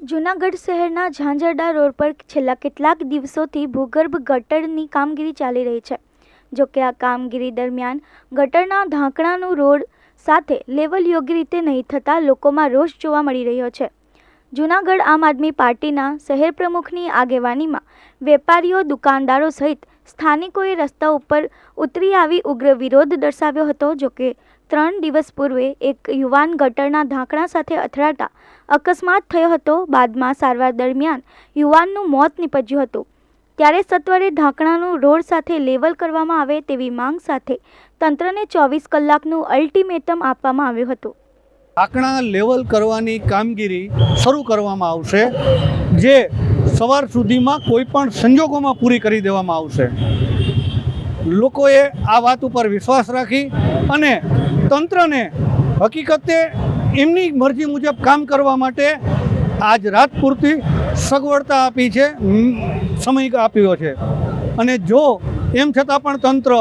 જૂનાગઢ શહેરના ઝાંઝરડા રોડ પર છેલ્લા કેટલાક દિવસોથી ભૂગર્ભ ગટરની કામગીરી ચાલી રહી છે. જોકે આ કામગીરી દરમિયાન ગટરના ઢાંકણાનું રોડ સાથે લેવલ યોગ્ય રીતે નહીં થતાં લોકોમાં રોષ જોવા મળી રહ્યો છે. જૂનાગઢ આમ આદમી પાર્ટીના શહેર પ્રમુખની આગેવાનીમાં વેપારીઓ, દુકાનદારો સહિત સ્થાનિકોએ રસ્તા ઉપર ઉતરી આવી ઉગ્ર વિરોધ દર્શાવ્યો હતો જોકે ત્રણ દિવસ પૂર્વે એક યુવાન ગટરના ઢાંકણા સાથે અથડાતા અકસ્માત થયો હતો. બાદમાં સારવાર દરમિયાન યુવાનનું મોત નીપજ્યું હતું. ત્યારે સત્વરે ઢાંકણાનું રોડ સાથે લેવલ કરવામાં આવે તેવી માંગ સાથે તંત્રને ચોવીસ કલાકનું અલ્ટિમેટમ આપવામાં આવ્યું હતું. ઢાંકણા લેવલ કરવાની કામગીરી શરૂ કરવામાં આવશે, જે સવાર સુધીમાં કોઈ પણ સંજોગોમાં પૂરી કરી દેવામાં આવશે. લોકોએ આ વાત ઉપર વિશ્વાસ રાખી અને તંત્રને હકીકતે એમની મરજી મુજબ કામ કરવા માટે આજ રાત પૂરતી સગવડતા આપી છે સમય આપ્યો છે. અને જો એમ છતાં પણ તંત્ર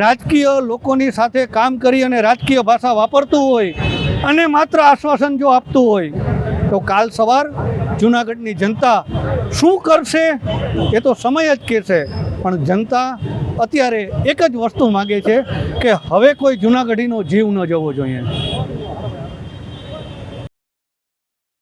રાજકીય લોકોની સાથે કામ કરી અને રાજકીય ભાષા વાપરતું હોય અને માત્ર આશ્વાસન જો આપતું હોય, તો કાલ સવાર જૂનાગઢની જનતા શું કરશે એ તો સમય જ કહેશે, પણ જનતા અત્યારે એક જ વસ્તુ માગે છે કે હવે કોઈ જૂનાગઢીનો જીવ ન જવો જોઈએ.